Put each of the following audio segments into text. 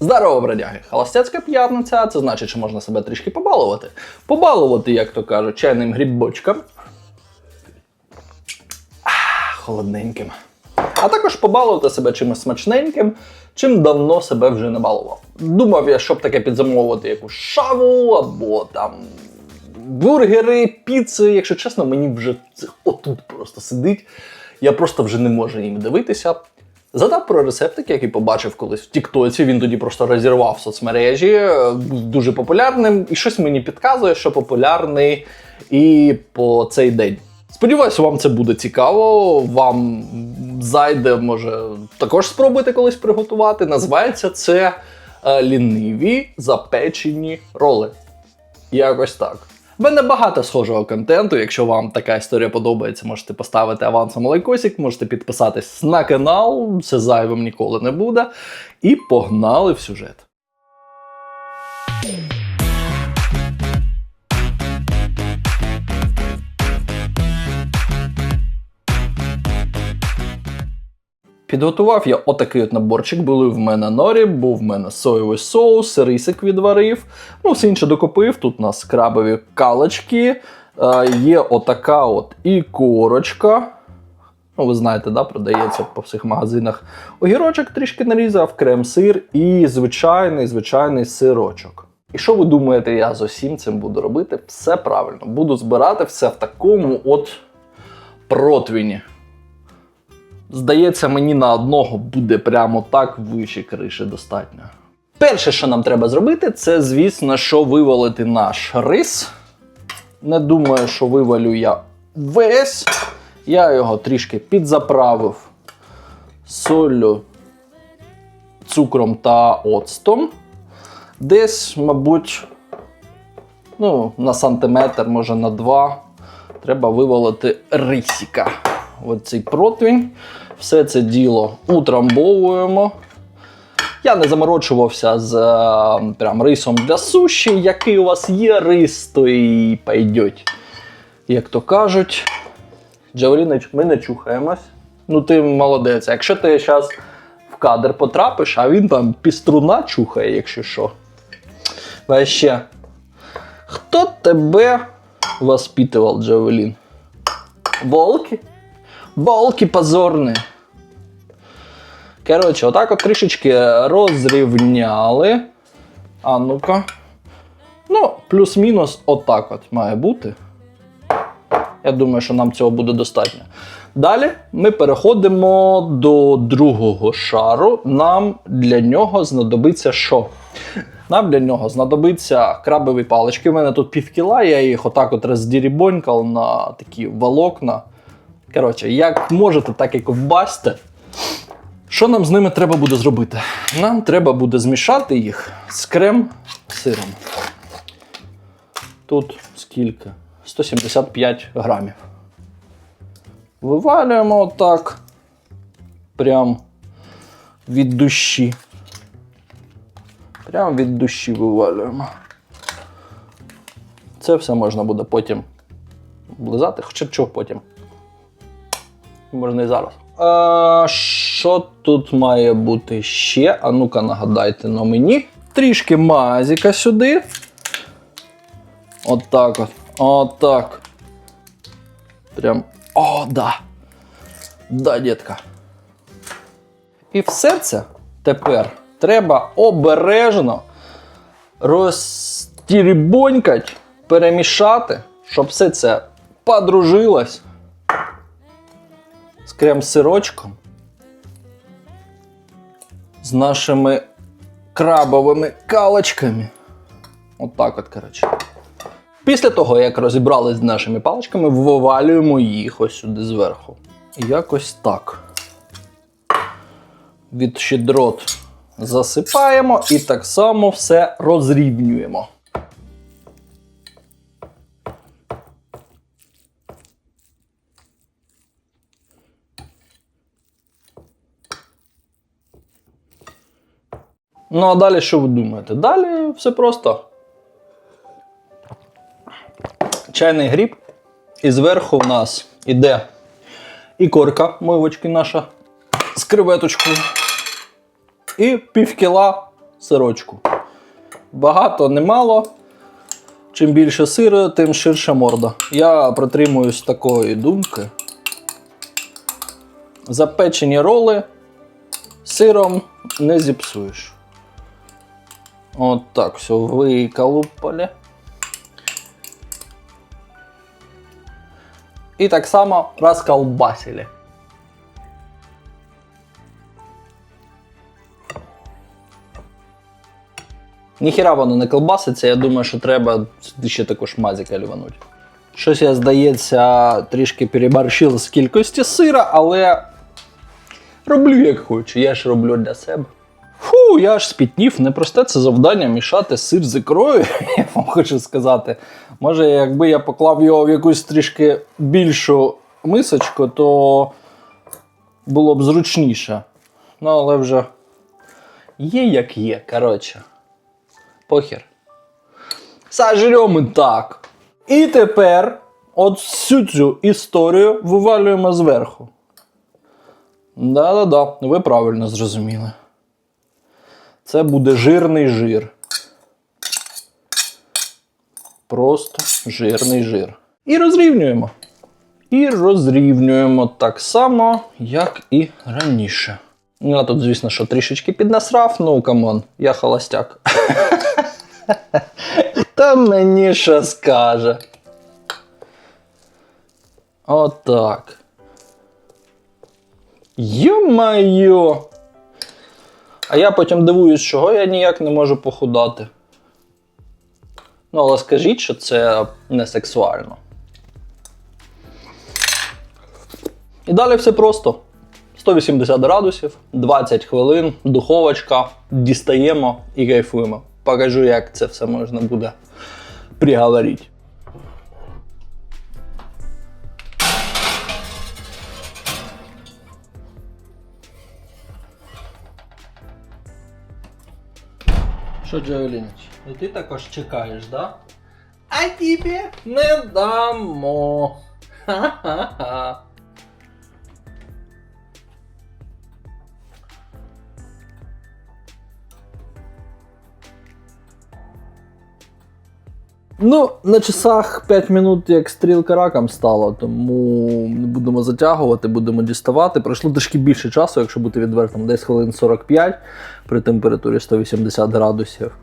Здорово, бродяги! Холостяцька п'ятниця, це значить, що можна себе трішки побалувати. Побалувати, як то кажуть, чайним грибочком. Ах, холодненьким. А також побалувати себе чимось смачненьким, чим давно себе вже не балував. Думав я, щоб таке підзамовувати якусь шаву або там бургери, піци. Якщо чесно, мені вже це отут просто сидить. Я просто вже не можу їм дивитися. Задав про рецептик, який побачив колись в Тіктоці. Він тоді просто розірвав соцмережі, е, був дуже популярним, і щось мені підказує, що популярний і по цей день. Сподіваюся, вам це буде цікаво. Вам зайде, може, також спробуйте колись приготувати. Називається це е, ліниві запечені роли. Якось так. В мене багато схожого контенту. Якщо вам така історія подобається, можете поставити авансом лайкосик, можете підписатись на канал, це зайвим ніколи не буде. І погнали в сюжет. Підготував я отакий от наборчик. Були в мене норі, був в мене соєвий соус, рисик відварив. Ну, все інше докупив. Тут у нас крабові калочки. Е, є отака от і корочка. Ну, ви знаєте, да, продається по всіх магазинах. Огірочок трішки нарізав, крем-сир і звичайний звичайний сирочок. І що ви думаєте, я з усім цим буду робити? Все правильно. Буду збирати все в такому от противні. Здається, мені на одного буде прямо так вище криші достатньо. Перше, що нам треба зробити, це, звісно, що вивалити наш рис. Не думаю, що вивалю я весь. Я його трішки підзаправив солью, цукром та оцтом. Десь, мабуть, ну, на сантиметр, може на два, треба вивалити рисіка. Оцей противень. Все це діло утрамбовуємо. Я не заморочувався з е, прям рисом для суші. Який у вас є рис, то і пойдеть. Як то кажуть, Джавеліна, ми не чухаємось. Ну, ти молодець. Якщо ти зараз в кадр потрапиш, а він там піструна чухає, якщо що. Вообще, хто тебе воспитував, Джавелін? Волки? Волки позорні. Коротше, отак от трішечки розрівняли. А ну-ка. Ну, плюс-мінус отак от має бути. Я думаю, що нам цього буде достатньо. Далі ми переходимо до другого шару. Нам для нього знадобиться що? Нам для нього знадобиться крабові палички. У мене тут пів кіла, я їх отак от роздірібонькав на такі волокна. Коротше, як можете, так і ковбасьте. Що нам з ними треба буде зробити? Нам треба буде змішати їх з крем-сиром. Тут скільки? 175 грамів. Вивалюємо отак. Прям від душі. Прям від душі вивалюємо. Це все можна буде потім облизати, хоча чого потім. Можна і зараз. А, що тут має бути ще? А ну-ка, нагадайте на мені. Трішки мазіка сюди. Отак от. Отак. Прям. О, да. Да, дітка. І все це тепер треба обережно розтірібонькать, перемішати, щоб все це подружилось з крем-сирочком, з нашими крабовими калочками. Отак от, коротше. Після того, як розібрались з нашими паличками, вивалюємо їх ось сюди зверху. Якось так. Від щедрот засипаємо і так само все розрівнюємо. Ну, а далі що ви думаєте? Далі все просто. Чайний гріб. І зверху в нас іде і корка мивочки наша з креветочкою. І півкіла сирочку. Багато, немало. Чим більше сиру, тим ширша морда. Я притримуюсь такої думки. Запечені роли сиром не зіпсуєш. От так, все, виколупали. І так само розколбасили. Ніхіра воно не колбаситься, я думаю, що треба ще також мазика лівануть. Щось я, здається, трішки переборщив з кількості сира, але роблю як хочу, я ж роблю для себе. Фу, я аж спітнів, непросте це завдання мішати сир з ікрою, я вам хочу сказати. Може, якби я поклав його в якусь трішки більшу мисочку, то було б зручніше. Ну, але вже є як є, коротше. Похер. Сожрем і так. І тепер от всю цю історію вивалюємо зверху. Да-да-да, ви правильно зрозуміли. Це буде жирний жир. Просто жирний жир. І розрівнюємо. І розрівнюємо так само, як і раніше. Ну, Я тут, звісно, що трішечки піднасрав, ну камон, я холостяк. Та мені що скаже. Отак. Йо-майо! А я потім дивуюсь, чого я ніяк не можу похудати. Ну, але скажіть, що це не сексуально. І далі все просто. 180 градусів, 20 хвилин, духовочка, дістаємо і кайфуємо. Покажу, як це все можна буде приговорити. Що, Джавелініч, і ти також чекаєш, да? А тобі не дамо. Ха-ха-ха. Ну, на часах 5 минут як стрілка раком стала, тому не будемо затягувати, будемо діставати. Пройшло трішки більше часу, якщо бути відвертим, десь хвилин 45 при температурі 180 градусів.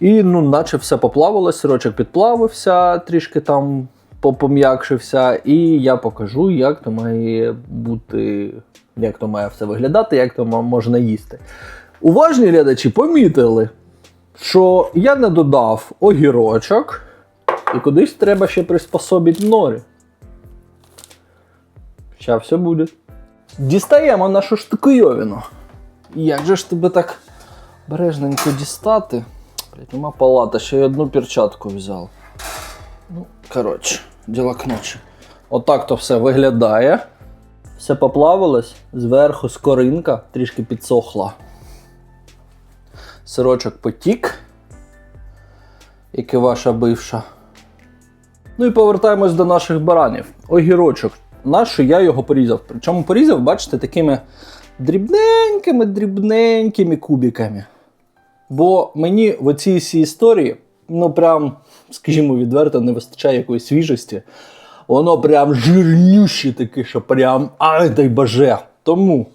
І ну, наче все поплавилось, сирочок підплавився, трішки там попом'якшився, і я покажу, як то має бути, як то має все виглядати, як то можна їсти. Уважні глядачі помітили, що я не додав огірочок, і кудись треба ще приспособити норі. Ща все буде. Дістаємо нашу штукойовину. Як же ж тебе так бережненько дістати? Блять, нема палата, ще й одну перчатку взяв. Ну, коротше, діла к. Отак то все виглядає. Все поплавилось, зверху скоринка трішки підсохла. Сирочок потік, як і ваша бивша. Ну і повертаємось до наших баранів. Огірочок. Наш, я його порізав. Причому порізав, бачите, такими дрібненькими, дрібненькими кубиками. Бо мені в оцій всій історії, ну прям, скажімо відверто, не вистачає якоїсь свіжості. Воно прям жирнюще таке, що прям ай дай боже. Тому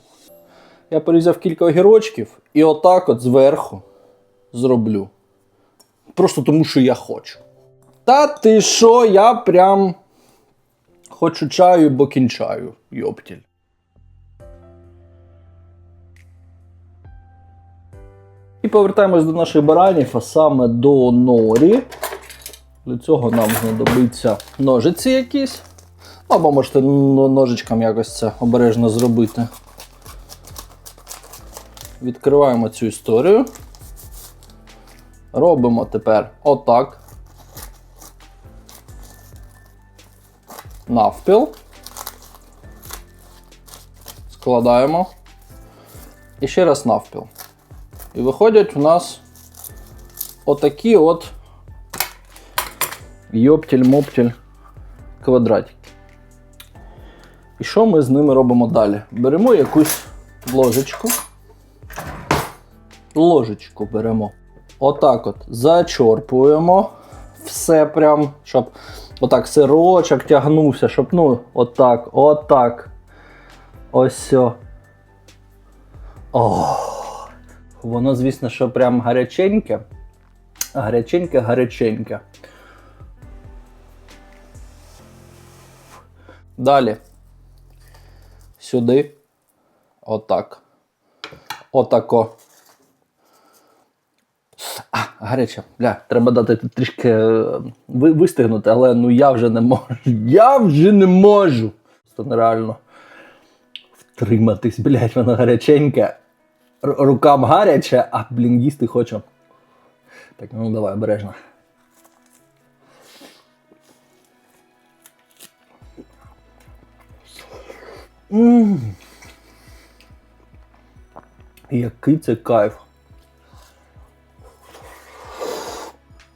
я порізав кілька огірочків і отак от зверху зроблю. Просто тому, що я хочу. Та ти що, я прям хочу чаю, бо кінчаю, йоптіль. І повертаємось до наших баранів, а саме до норі. Для цього нам знадобиться ножиці якісь. Або можете ну, ножичком якось це обережно зробити. Відкриваємо цю історію. Робимо тепер отак. Навпіл. Складаємо. І ще раз навпіл. І виходять у нас отакі от йоптіль-моптіль квадратики. І що ми з ними робимо далі? Беремо якусь ложечку. Ложечку беремо. Отак от зачорпуємо все прям, щоб отак сирочок тягнувся, щоб ну, отак, отак. Ось. сьо. О, воно, звісно, що прям гаряченьке. Гаряченьке, гаряченьке. Далі. Сюди. Отак. Отако. А, гаряче. Бля, треба дати трішки е, ви, вистигнути, але ну я вже не можу. Я вже не можу. Це нереально втриматись, блядь, воно гаряченьке. Р- рукам гаряче, а блін, їсти хочу. Так, ну давай, обережно. М. Який це кайф.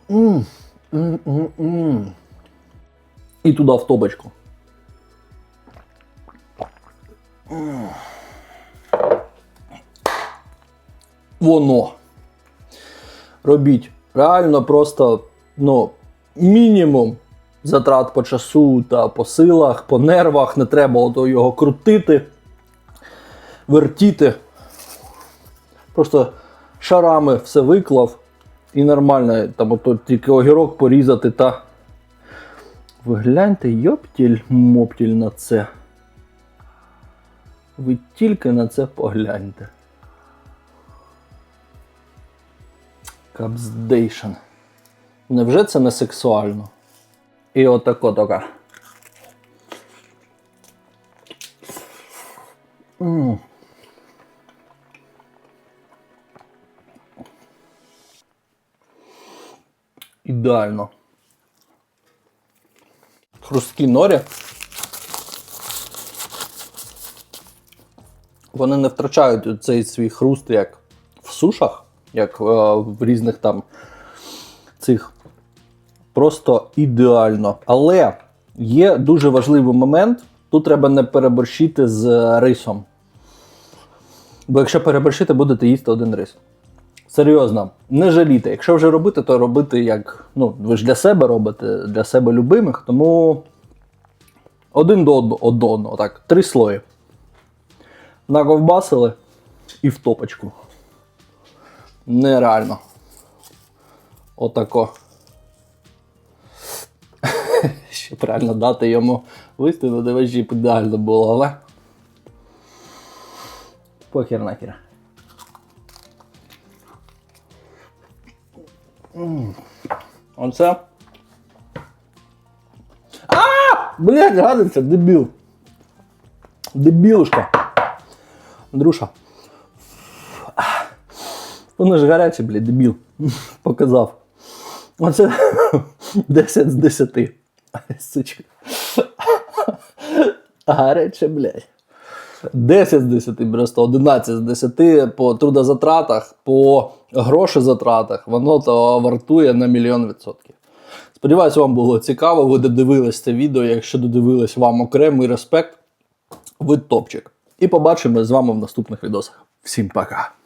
М, м, м, м. І туди в топочку. Воно. Робіть. Реально просто, ну, мінімум затрат по часу та по силах, по нервах. Не треба ото його крутити, вертіти. Просто шарами все виклав і нормально. Там ото тільки огірок порізати та. Ви гляньте, йоптіль моптіль на це. Ви тільки на це погляньте. Капздейшн. Невже це не сексуально? І отако така. М. Ідеально. Хрусткі норі. Вони не втрачають цей свій хруст як в сушах, як е, в різних там цих. Просто ідеально. Але є дуже важливий момент. Тут треба не переборщити з рисом. Бо якщо переборщити, будете їсти один рис. Серйозно, не жалійте. Якщо вже робити, то робити як. Ну, ви ж для себе робите, для себе любимих, тому один до одного, одного так, три слої. Наковбасили і в топочку. Нереально. Отако. Ще правильно дати йому вистигнути, вежі б ідеально було, але. Похер нахер. Оце. А! Блять, гадиться, дебіл. Дебілушка. Андрюша. Воно ж гаряче, блядь, дебіл. Показав. Оце 10 з 10. Сучка. Гаряче, блядь. 10 з 10, просто 11 з 10 по трудозатратах, по грошезатратах, воно то вартує на мільйон відсотків. Сподіваюсь, вам було цікаво. Ви додивились це відео. Якщо додивились вам окремий респект, ви топчик. І побачимо з вами в наступних відосах. Всім пока!